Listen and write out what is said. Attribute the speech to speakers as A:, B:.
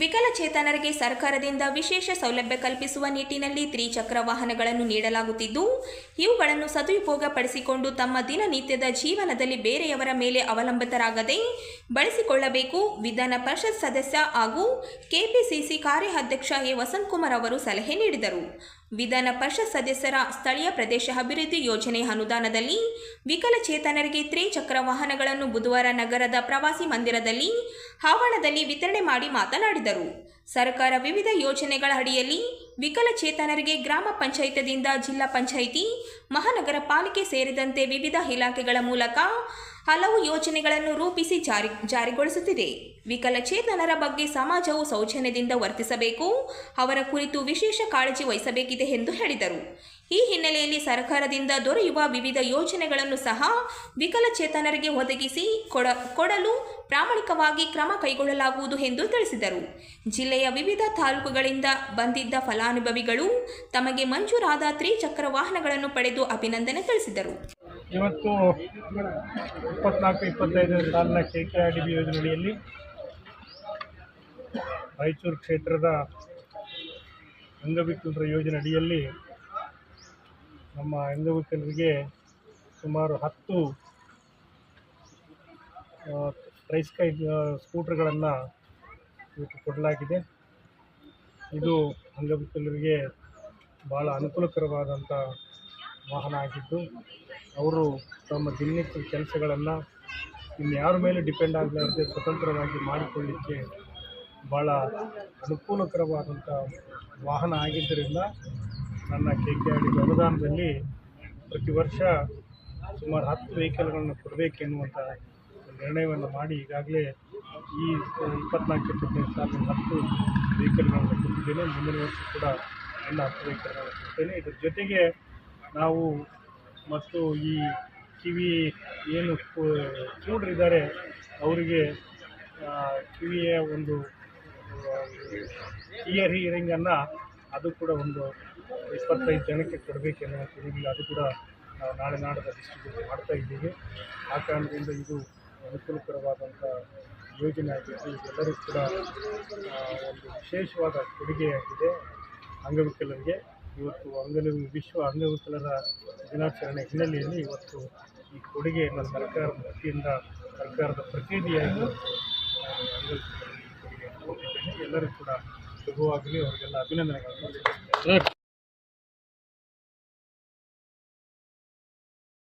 A: ವಿಕಲಚೇತನರಿಗೆ ಸರ್ಕಾರದಿಂದ ವಿಶೇಷ ಸೌಲಭ್ಯ ಕಲ್ಪಿಸುವ ನಿಟ್ಟಿನಲ್ಲಿ ತ್ರಿಚಕ್ರ ವಾಹನಗಳನ್ನು ನೀಡಲಾಗುತ್ತಿದ್ದು, ಇವುಗಳನ್ನು ಸದುಪಯೋಗಪಡಿಸಿಕೊಂಡು ತಮ್ಮ ದಿನನಿತ್ಯದ ಜೀವನದಲ್ಲಿ ಬೇರೆಯವರ ಮೇಲೆ ಅವಲಂಬಿತರಾಗದೆ ಬಳಸಿಕೊಳ್ಳಬೇಕು, ವಿಧಾನ ಪರಿಷತ್ ಸದಸ್ಯ ಹಾಗೂ ಕೆಪಿಸಿಸಿ ಕಾರ್ಯಾಧ್ಯಕ್ಷ ಎ. ವಸಂತಕುಮಾರ್ ಅವರು ಸಲಹೆ ನೀಡಿದರು. ವಿಧಾನ ಪರಿಷತ್ ಸದಸ್ಯರ ಸ್ಥಳೀಯ ಪ್ರದೇಶ ಅಭಿವೃದ್ಧಿ ಯೋಜನೆ ಅನುದಾನದಲ್ಲಿ ವಿಕಲಚೇತನರಿಗೆ ತ್ರಿಚಕ್ರ ವಾಹನಗಳನ್ನು ಬುಧವಾರ ನಗರದ ಪ್ರವಾಸಿ ಮಂದಿರದಲ್ಲಿ ಆವರಣದಲ್ಲಿ ವಿತರಣೆ ಮಾಡಿ ಮಾತನಾಡಿದರು. ಸರ್ಕಾರ ವಿವಿಧ ಯೋಜನೆಗಳ ಅಡಿಯಲ್ಲಿ ವಿಕಲಚೇತನರಿಗೆ ಗ್ರಾಮ ಪಂಚಾಯತದಿಂದ ಜಿಲ್ಲಾ ಪಂಚಾಯಿತಿ, ಮಹಾನಗರ ಪಾಲಿಕೆ ಸೇರಿದಂತೆ ವಿವಿಧ ಇಲಾಖೆಗಳ ಮೂಲಕ ಹಲವು ಯೋಜನೆಗಳನ್ನು ರೂಪಿಸಿ ಜಾರಿ, ಜಾರಿಗೊಳಿಸುತ್ತಿದೆ. ವಿಕಲಚೇತನರ ಬಗ್ಗೆ ಸಮಾಜವು ಸೌಜನ್ಯದಿಂದ ವರ್ತಿಸಬೇಕು, ಅವರ ಕುರಿತು ವಿಶೇಷ ಕಾಳಜಿ ವಹಿಸಬೇಕಿದೆ ಎಂದು ಹೇಳಿದರು. ಈ ಹಿನ್ನೆಲೆಯಲ್ಲಿ ಸರ್ಕಾರದಿಂದ ದೊರೆಯುವ ವಿವಿಧ ಯೋಜನೆಗಳನ್ನು ಸಹ ವಿಕಲಚೇತನರಿಗೆ ಒದಗಿಸಿ ಕೊಡ, ಕೊಡಲು ಪ್ರಾಮಾಣಿಕವಾಗಿ ಕ್ರಮ ಕೈಗೊಳ್ಳಲಾಗುವುದು ಎಂದು ತಿಳಿಸಿದರು. ಜಿಲ್ಲೆಯ ವಿವಿಧ ತಾಲೂಕುಗಳಿಂದ ಬಂದಿದ್ದ ಫಲಾನುಭವಿಗಳು ತಮಗೆ ಮಂಜೂರಾದ ತ್ರಿಚಕ್ರ ವಾಹನಗಳನ್ನು ಪಡೆದು ಅಭಿನಂದನೆ ತಿಳಿಸಿದರು
B: ಇವತ್ತು ಇಪ್ಪತ್ನಾಲ್ಕು ಇಪ್ಪತ್ತೈದು ಸಾಲಿನ K K R D B ಯೋಜನೆಯಲ್ಲಿ ರಾಯಚೂರು ಕ್ಷೇತ್ರದ ಅಂಗವಿಕಲರ ಯೋಜನೆ ಅಡಿಯಲ್ಲಿ ನಮ್ಮ ಅಂಗವಿಕಲರಿಗೆ ಸುಮಾರು ಹತ್ತು ಟ್ರೈಸ್ಕೈ ಸ್ಕೂಟ್ರ್ಗಳನ್ನು ಇವತ್ತು ಕೊಡಲಾಗಿದೆ. ಇದು ಅಂಗವಿಕಲರಿಗೆ ಭಾಳ ಅನುಕೂಲಕರವಾದಂಥ ವಾಹನ ಆಗಿದ್ದು, ಅವರು ತಮ್ಮ ದಿನನಿತ್ಯದ ಕೆಲಸಗಳನ್ನು ಇನ್ಯಾರ ಮೇಲೆ ಡಿಪೆಂಡ್ ಆಗಲಾರದೆ ಸ್ವತಂತ್ರವಾಗಿ ಮಾಡಿಕೊಳ್ಳಿಕ್ಕೆ ಭಾಳ ಅನುಕೂಲಕರವಾದಂಥ ವಾಹನ ಆಗಿದ್ದರಿಂದ ನನ್ನ ಕೆ ಕೆ ಡಿ ಅನುದಾನದಲ್ಲಿ ಪ್ರತಿ ವರ್ಷ ಸುಮಾರು ಹತ್ತು ವೆಹಿಕಲ್ಗಳನ್ನು ಕೊಡಬೇಕೆನ್ನುವಂಥ ನಿರ್ಣಯವನ್ನು ಮಾಡಿ ಈಗಾಗಲೇ ಈ ಇಪ್ಪತ್ನಾಲ್ಕು ಇಪ್ಪತ್ತೈದು ಸಾವಿರದ ಹತ್ತು ವೆಹಿಕಲ್ಗಳನ್ನು ಕೊಟ್ಟಿದ್ದೇನೆ. ಮುಂದಿನ ವರ್ಷ ಕೂಡ ಎಲ್ಲ ಹತ್ತು ವೆಹಿಕಲ್ಗಳನ್ನು ಕೊಡ್ತೇನೆ. ಇದ್ರ ಜೊತೆಗೆ ನಾವು ಮತ್ತು ಈ ಕಿವಿ ಏನು ಕೂಡ್ರಿದ್ದಾರೆ ಅವರಿಗೆ ಕಿವಿಯ ಒಂದು ಇಯರ್ ಹಿಯರಿಂಗನ್ನು ಅದು ಕೂಡ ಒಂದು ಇಪ್ಪತ್ತೈದು ಜನಕ್ಕೆ ಕೊಡಬೇಕೆನ್ನುವ ತಿಳಿದಿಲ್ಲ ಅದು ಕೂಡ ನಾವು ನಾಳೆ ನಾಡದ ಡಿಸ್ಟ್ರಿಬ್ಯೂಟ್ ಮಾಡ್ತಾ ಇದ್ದೀವಿ. ಆ ಕಾರಣದಿಂದ ಇದು ಅನುಕೂಲಕರವಾದಂಥ ಯೋಜನೆ ಆಗಿದ್ದು ಎಲ್ಲರೂ ಕೂಡ ಒಂದು ವಿಶೇಷವಾದ ಕೊಡುಗೆಯಾಗಿದೆ. ಅಂಗವಿಕಲರಿಗೆ ಇವತ್ತು ಅಂಗವಿ ವಿಶ್ವ ಅಂಗವಿಕಲರ ದಿನಾಚರಣೆ ಹಿನ್ನೆಲೆಯಲ್ಲಿ ಇವತ್ತು ಈ ಕೊಡುಗೆಯನ್ನು ಸರ್ಕಾರದ ವತಿಯಿಂದ, ಸರ್ಕಾರದ ಪ್ರತಿನಿಧಿಯಾಗಿ ಈ ಕೊಟ್ಟಿದ್ದೇನೆ. ಎಲ್ಲರೂ ಕೂಡ ಶುಭವಾಗಲಿ. ಅವರಿಗೆಲ್ಲ ಅಭಿನಂದನೆಗಳನ್ನು